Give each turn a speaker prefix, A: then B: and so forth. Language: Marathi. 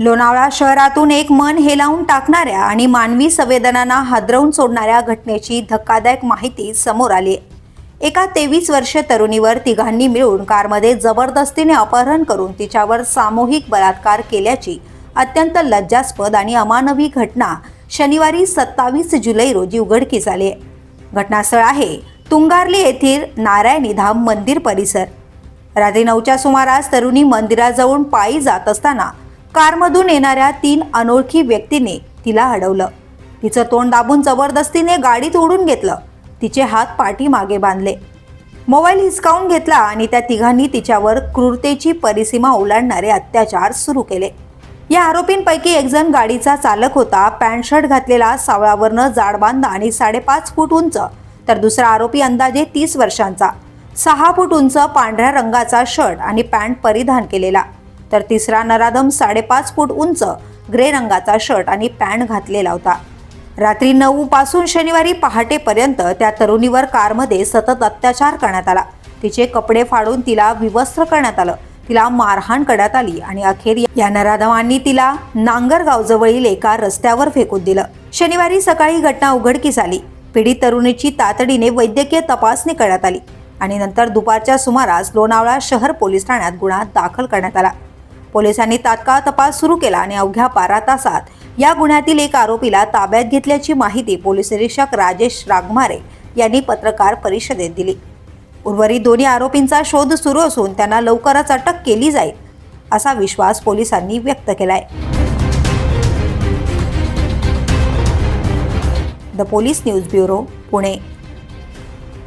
A: लोणावळा शहरातून एक मन हेलावून टाकणाऱ्या आणि मानवी संवेदनांना हादरवून सोडणाऱ्या घटनेची धक्कादायक माहिती समोर आली. एका तेवीस वर्ष तरुणीवर तिघांनी मिळून कारमध्ये जबरदस्तीने अपहरण करून तिच्यावर सामूहिक बलात्कार केल्याची अत्यंत लज्जास्पद आणि अमानवी घटना शनिवारी सत्तावीस जुलै रोजी उघडकीस आली. घटनास्थळ आहे तुंगारली येथील नारायणी धाम मंदिर परिसर. रात्री नऊच्या सुमारास तरुणी मंदिराजवळून पायी जात असताना कारमधून येणाऱ्या तीन अनोळखी व्यक्तीने तिला अडवलं. तिचं तोंड दाबून जबरदस्तीने गाडीत ओढून घेतलं. तिचे हात पाठीमागे बांधले. मोबाईल हिसकावून घेतला आणि त्या तिघांनी तिच्यावर क्रूरतेची परिसीमा ओलांडणारे अत्याचार सुरू केले. या आरोपींपैकी एकजण गाडीचा चालक होता पॅन्ट शर्ट घातलेला सावळावरनं जाडबांध आणि साडेपाच फूट उंच. तर दुसरा आरोपी अंदाजे तीस वर्षांचा. सहा फूट उंच पांढऱ्या रंगाचा शर्ट आणि पॅन्ट परिधान केलेला. तर तिसरा नराधम साडेपाच फूट उंच ग्रे रंगाचा शर्ट आणि पॅन्ट घातलेला होता. रात्री नऊ पासून शनिवारी पहाटेपर्यंत त्या तरुणीवर कारमध्ये सतत अत्याचार करण्यात आला. तिचे कपडे फाडून तिला विवस्त्र करण्यात आलं. तिला मारहाण करण्यात आली आणि अखेर या नराधमांनी तिला नांगरगावजवळील एका रस्त्यावर फेकून दिलं. शनिवारी सकाळी घटना उघडकीस आली. पीडित तरुणीची तातडीने वैद्यकीय तपासणी करण्यात आली आणि नंतर दुपारच्या सुमारास लोणावळा शहर पोलीस ठाण्यात गुन्हा दाखल करण्यात आला. पोलिसांनी तात्काळ तपास सुरू केला आणि अवघ्या बारा तासात या गुन्ह्यातील एक आरोपीला ताब्यात घेतल्याची माहिती पोलीस निरीक्षक राजेश रागमारे यांनी पत्रकार परिषदेत दिली. उर्वरित दोन्ही आरोपींचा शोध सुरू असून त्यांना लवकरच अटक केली जाईल असा विश्वास पोलिसांनी व्यक्त केलाय. The police news bureau Pune.